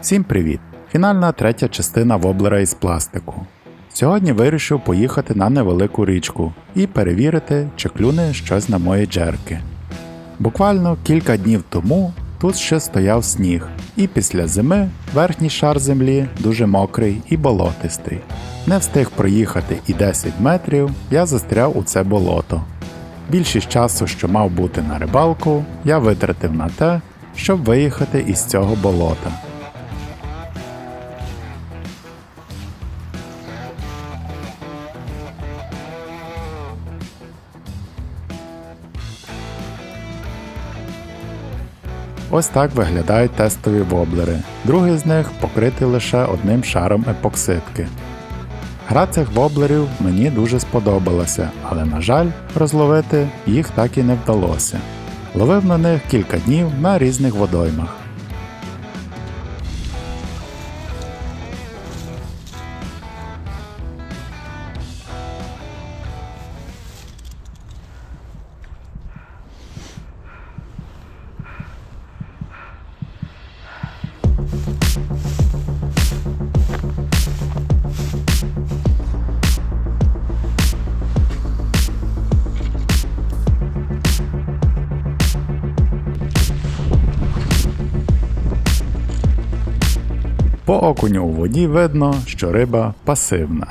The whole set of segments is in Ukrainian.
Всім привіт! Фінальна третя частина воблера із пластику. Сьогодні вирішив поїхати на невелику річку і перевірити, чи клюне щось на мої джерки. Буквально кілька днів тому тут ще стояв сніг, і після зими верхній шар землі дуже мокрий і болотистий. Не встиг проїхати і 10 метрів, я застряв у це болото. Більшість часу, що мав бути на рибалку, я витратив на те, щоб виїхати із цього болота. Ось так виглядають тестові воблери. Другий з них покритий лише одним шаром епоксидки. Гра цих воблерів мені дуже сподобалася, але, на жаль, розловити їх так і не вдалося. Ловив на них кілька днів на різних водоймах. По окуню у воді видно, що риба пасивна.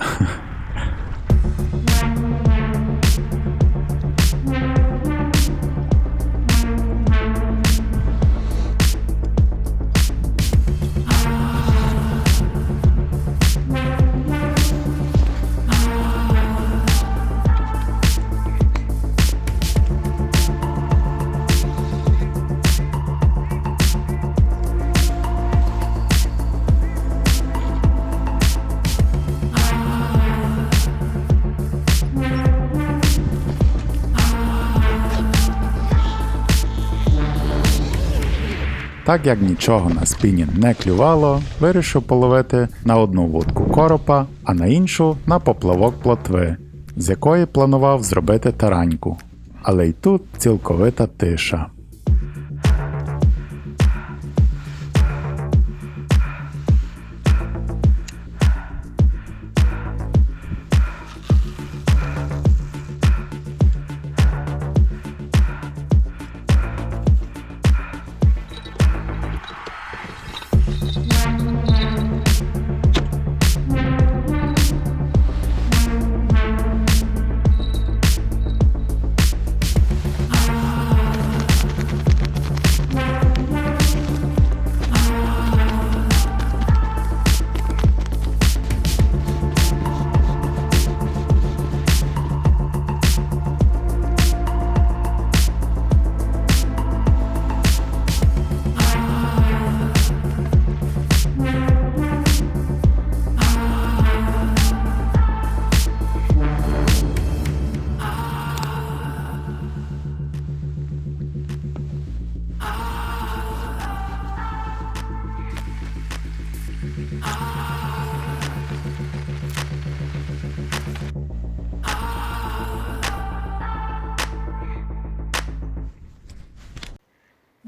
Так як нічого на спіні не клювало, вирішив половити на одну вудку коропа, а на іншу на поплавок плотви, з якої планував зробити тараньку. Але й тут цілковита тиша.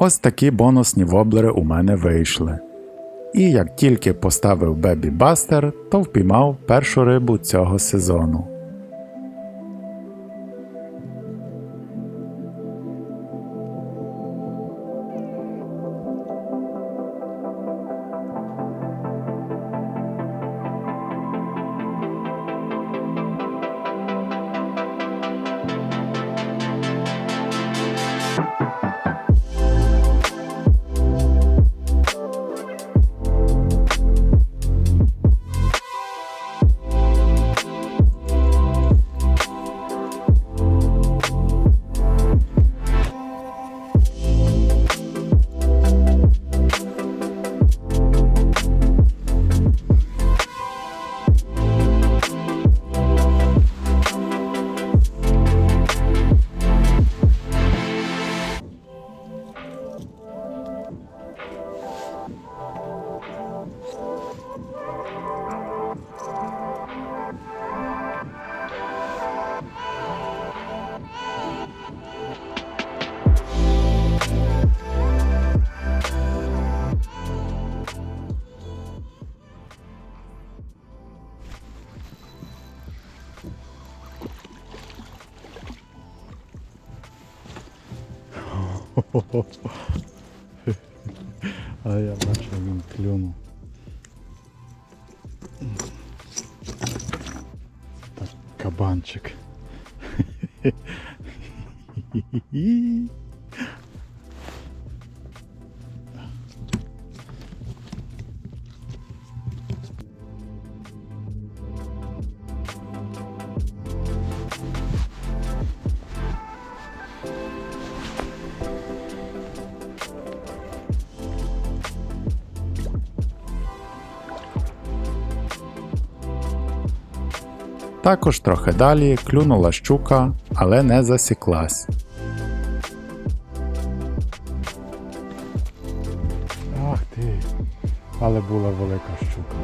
Ось такі бонусні воблери у мене вийшли. І як тільки поставив Бебі Бастер, то впіймав першу рибу цього сезону. А я бачу, він клюнув. Так, кабанчик. Також трохи далі клюнула щука, але не засіклась. Ах ти, але була велика щука.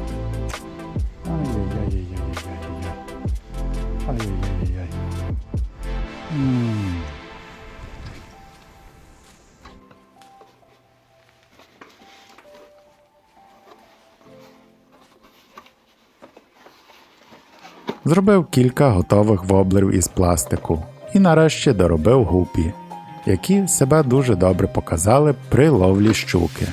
Зробив кілька готових воблерів із пластику і нарешті доробив гупі, які себе дуже добре показали при ловлі щуки.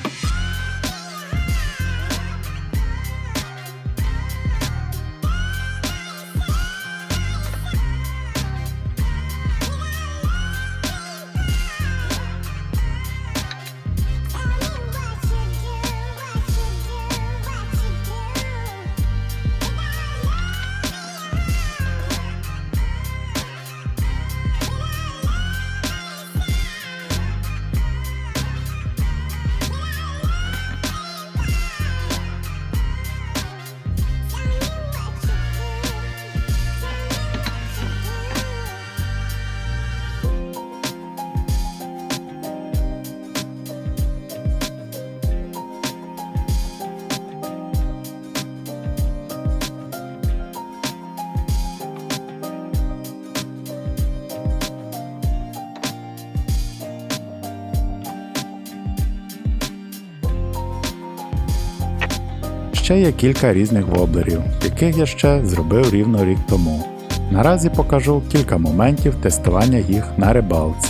Ще є кілька різних воблерів, яких я ще зробив рівно рік тому. Наразі покажу кілька моментів тестування їх на рибалці.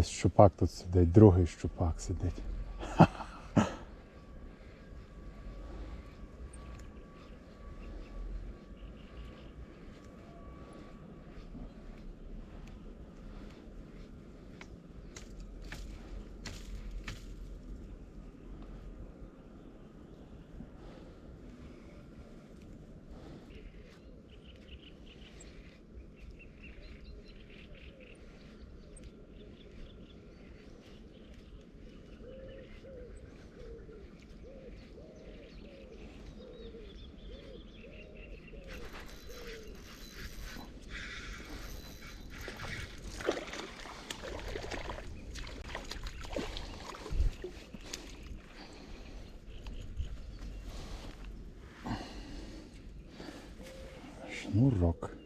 щупак тут сидить, другий щупак сидить. Murrok.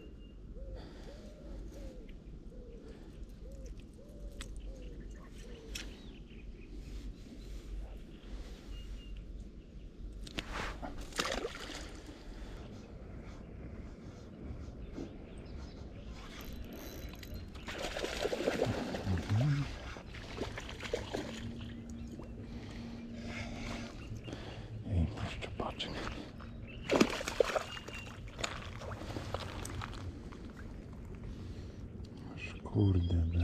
Kurde,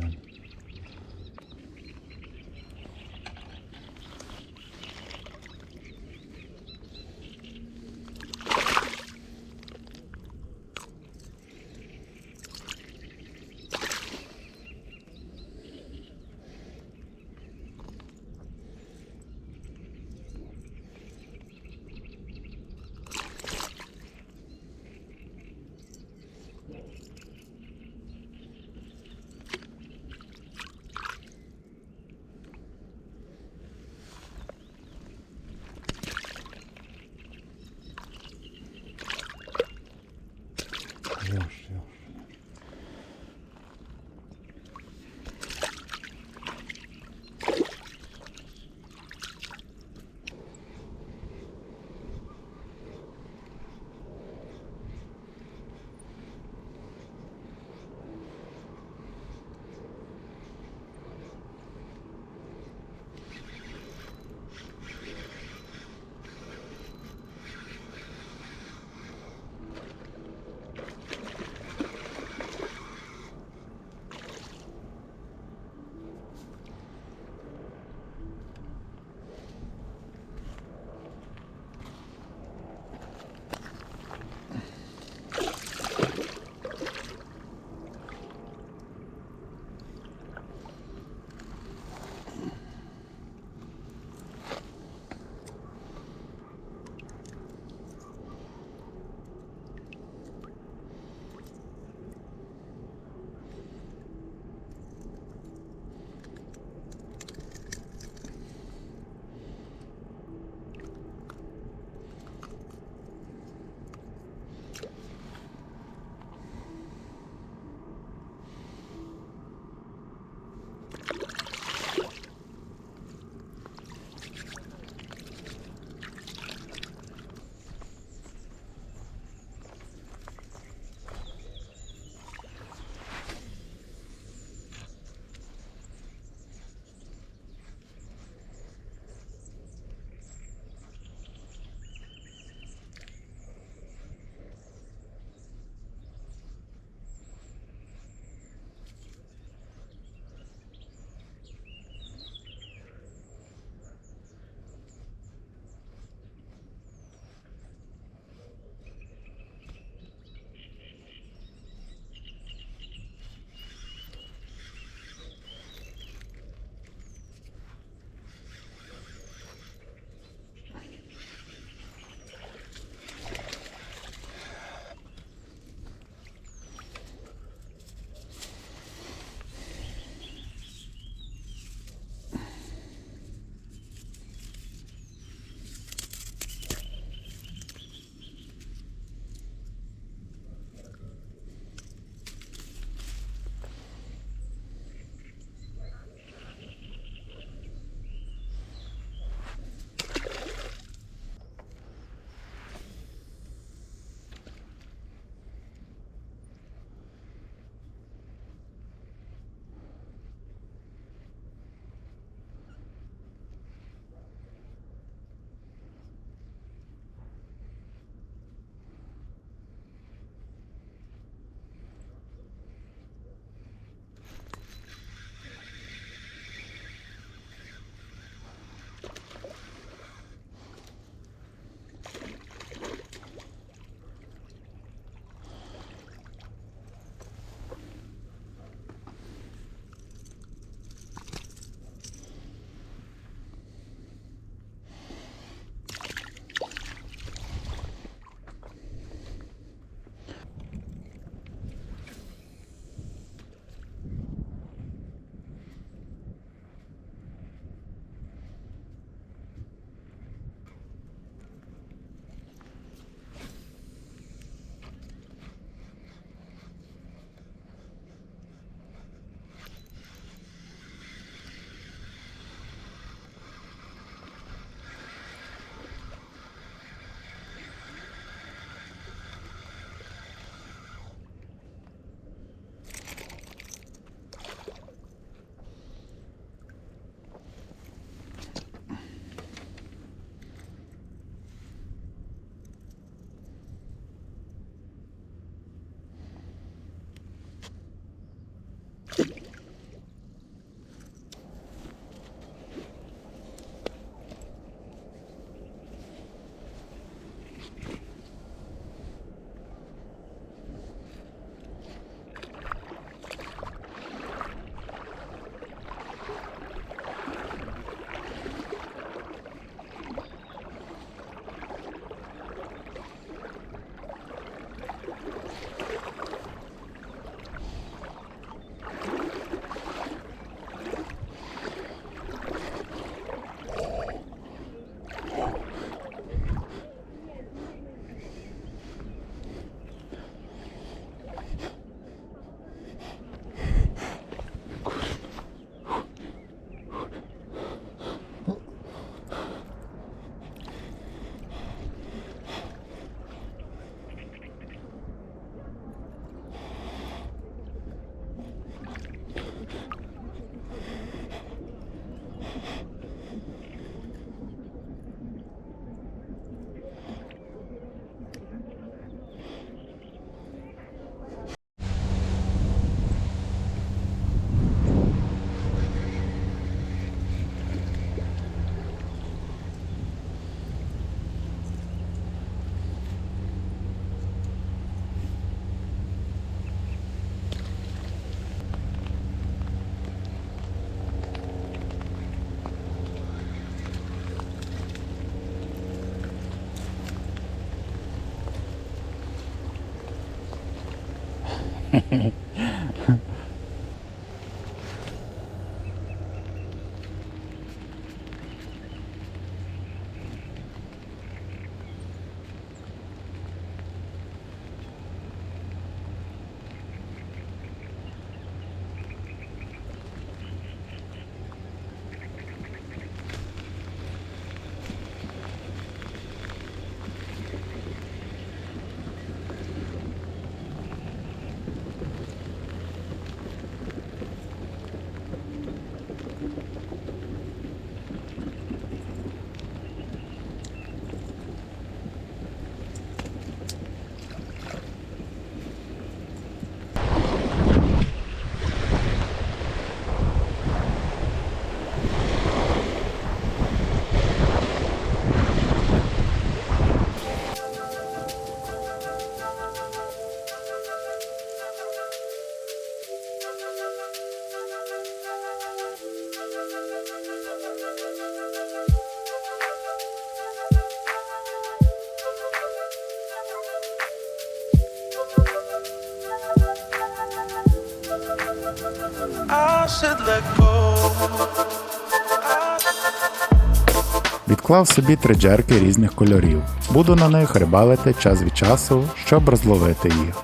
Відклав собі три джерки різних кольорів. Буду на них рибалити час від часу, щоб розловити їх.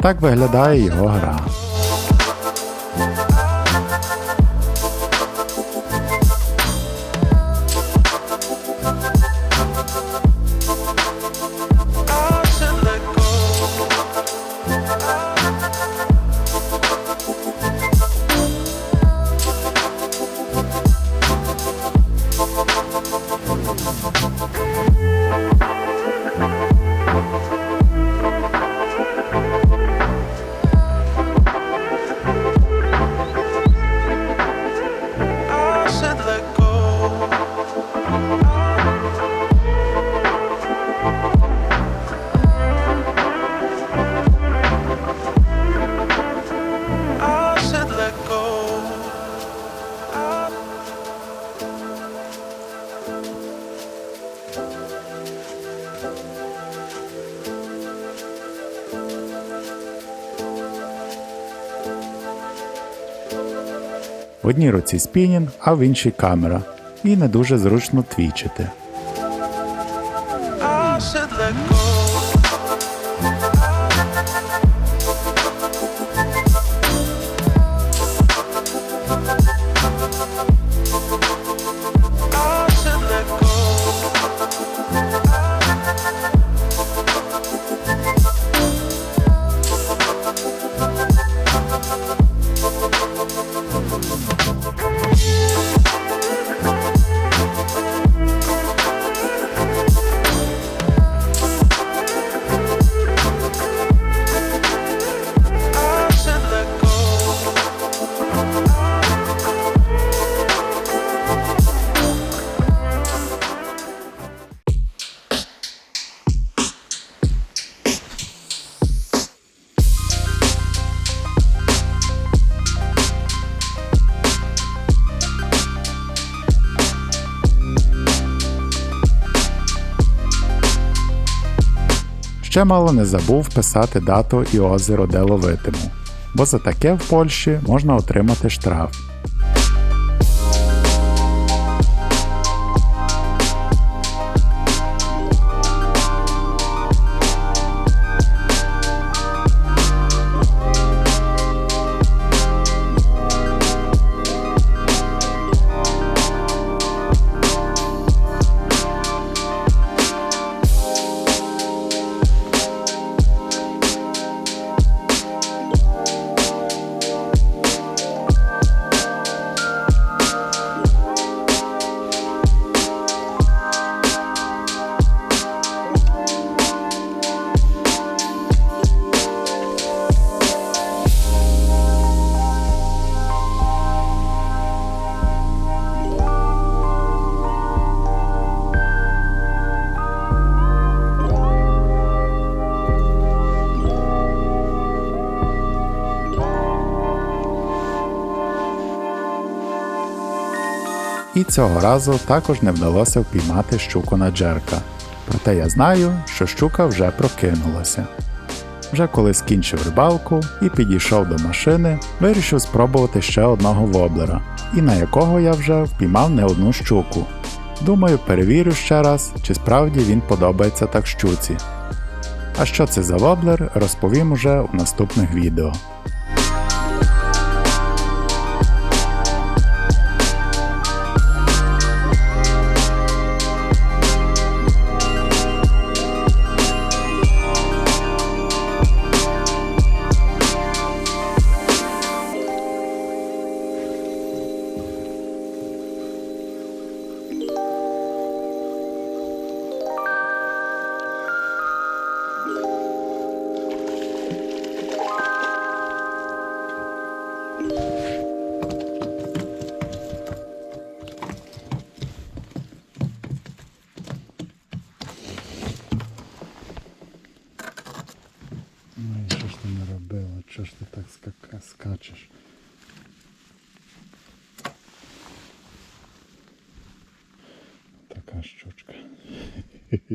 Так виглядає його гра. Одній руці спінінг, а в іншій камера. І не дуже зручно твічити. Ще мало не забув писати дату і озеро, де ловитиму, бо за таке в Польщі можна отримати штраф. Цього разу також не вдалося впіймати щуку на джерка. Проте я знаю, що щука вже прокинулася. Вже коли скінчив рибалку і підійшов до машини, вирішив спробувати ще одного воблера, і на якого я вже впіймав не одну щуку. Думаю, перевірю ще раз, чи справді він подобається так щуці. А що це за воблер, розповім уже у наступних відео.